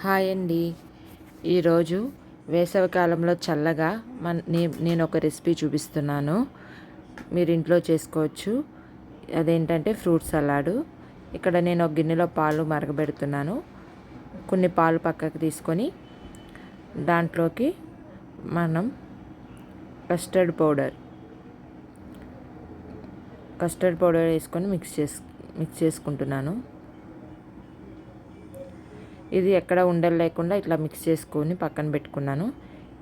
Hi అండి. ఈరోజు వేసవికాలంలో చల్లగా మన నేను ఒక రెసిపీ చూపిస్తున్నాను. మీరు ఇంట్లో చేసుకోవచ్చు. అదేంటంటే ఫ్రూట్ సలాడు. ఇక్కడ నేను ఒక గిన్నెలో పాలు మరగబెడుతున్నాను. కొన్ని పాలు పక్కకు తీసుకొని దాంట్లోకి మనం కస్టర్డ్ పౌడర్ కస్టర్డ్ పౌడర్ వేసుకొని మిక్స్ చేసు మిక్స్ చేసుకుంటున్నాను. ఇది ఎక్కడ ఉండలు లేకుండా ఇట్లా మిక్స్ చేసుకొని పక్కన పెట్టుకున్నాను.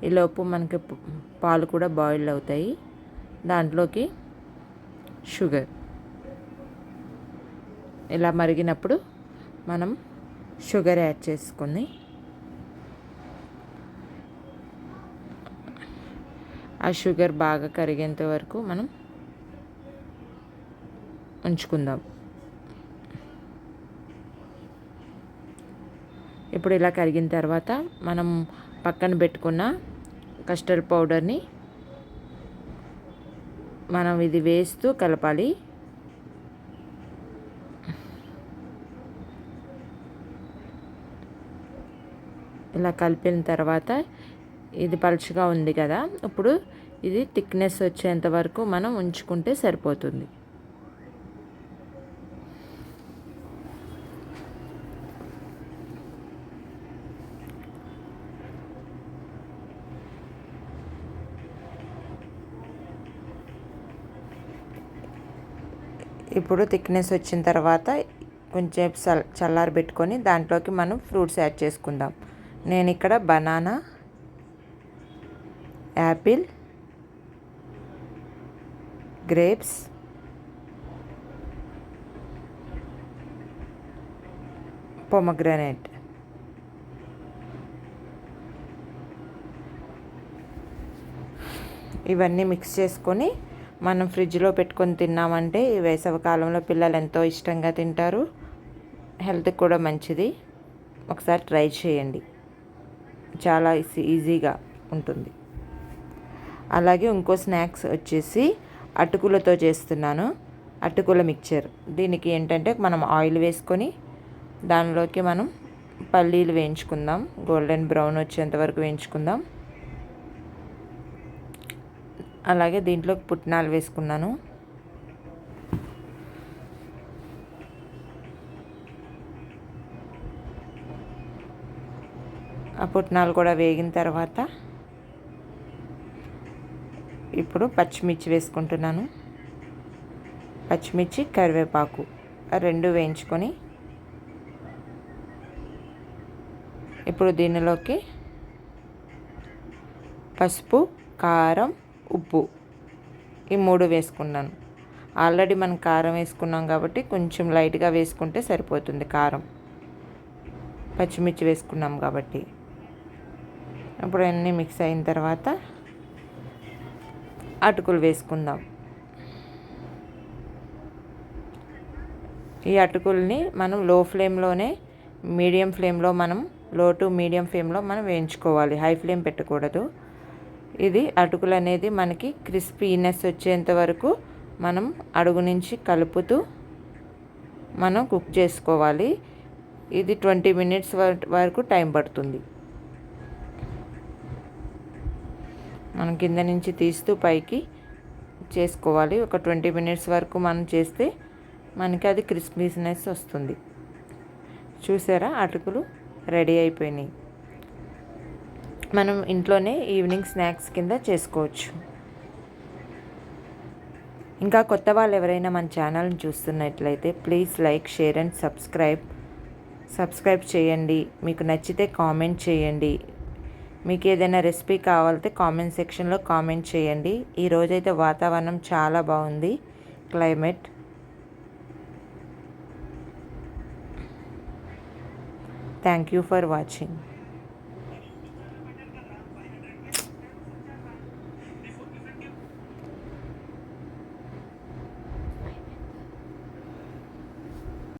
ఈలోపు మనకి పాలు కూడా బాయిల్ అవుతాయి. దాంట్లోకి షుగర్ ఇలా మరిగినప్పుడు మనం షుగర్ యాడ్ చేసుకొని ఆ షుగర్ బాగా కరిగేంత వరకు మనం ఉంచుకుందాం. ఇప్పుడు ఇలా కరిగిన తర్వాత మనం పక్కన పెట్టుకున్న కస్టర్డ్ పౌడర్ని మనం ఇది వేస్తూ కలపాలి. ఇలా కలిపిన తర్వాత ఇది పలుచగా ఉంది కదా ఇప్పుడు ఇది థిక్నెస్ వచ్చేంత వరకు మనం ఉంచుకుంటే సరిపోతుంది. ఇప్పుడు థిక్నెస్ వచ్చిన తర్వాత కొంచెం చల్లారి పెట్టుకొని దాంట్లోకి మనం ఫ్రూట్స్ యాడ్ చేసుకుందాం. నేను ఇక్కడ బనానా యాపిల్ గ్రేప్స్ పొమగ్రనేట్ ఇవన్నీ మిక్స్ చేసుకొని మనం ఫ్రిడ్జ్లో పెట్టుకొని తిన్నామంటే ఈ వేసవికాలంలో పిల్లలు ఎంతో ఇష్టంగా తింటారు. హెల్త్కి కూడా మంచిది. ఒకసారి ట్రై చేయండి. చాలా ఈజీగా ఉంటుంది. అలాగే ఇంకో స్నాక్స్ వచ్చేసి అటుకులతో చేస్తున్నాను. అటుకుల మిక్చర్. దీనికి ఏంటంటే మనం ఆయిల్ వేసుకొని దానిలోకి మనం పల్లీలు వేయించుకుందాం. గోల్డెన్ బ్రౌన్ వచ్చేంత వరకు వేయించుకుందాం. అలాగే దీంట్లో పుట్నాలు వేసుకున్నాను. ఆ పుట్నాలు కూడా వేగిన తర్వాత ఇప్పుడు పచ్చిమిర్చి వేసుకుంటున్నాను. పచ్చిమిర్చి కరివేపాకు రెండు వేయించుకొని ఇప్పుడు దీనిలోకి పసుపు కారం ఉప్పు. ఈ మూడు వేసుకున్నాను. ఆల్రెడీ మనం కారం వేసుకున్నాం కాబట్టి కొంచెం లైట్గా వేసుకుంటే సరిపోతుంది కారం. పచ్చిమిర్చి వేసుకున్నాం కాబట్టి. ఇప్పుడు అన్నీ మిక్స్ అయిన తర్వాత అటుకులు వేసుకుందాం. ఈ అటుకుల్ని మనం లో ఫ్లేమ్లోనే మీడియం ఫ్లేమ్లో మనం లో టు మీడియం ఫ్లేమ్లో మనం వేయించుకోవాలి. హై ఫ్లేమ్ పెట్టకూడదు. ఇది అటుకులు అనేది మనకి క్రిస్పీనెస్ వచ్చేంత వరకు మనం అడుగు నుంచి కలుపుతూ మనం కుక్ చేసుకోవాలి. ఇది ట్వంటీ మినిట్స్ వరకు టైం పడుతుంది. మనం కింద నుంచి తీస్తూ పైకి చేసుకోవాలి. ఒక ట్వంటీ మినిట్స్ వరకు మనం చేస్తే మనకి అది క్రిస్పీనెస్ వస్తుంది. చూసారా? అటుకులు రెడీ అయిపోయినాయి. మనం ఇంట్లోనే ఈవినింగ్ స్నాక్స్ కింద చేసుకోవచ్చు. ఇంకా కొత్త వాళ్ళు ఎవరైనా మన ఛానల్ని చూస్తున్నట్లయితే please like share and subscribe. Subscribe చేయండి. మీకు నచ్చితే కామెంట్ చేయండి. మీకు ఏదైనా రెసిపీ కావాలంటే కామెంట్ సెక్షన్లో కామెంట్ చేయండి. ఈరోజైతే వాతావరణం చాలా బాగుంది. Climate. Thank you for watching.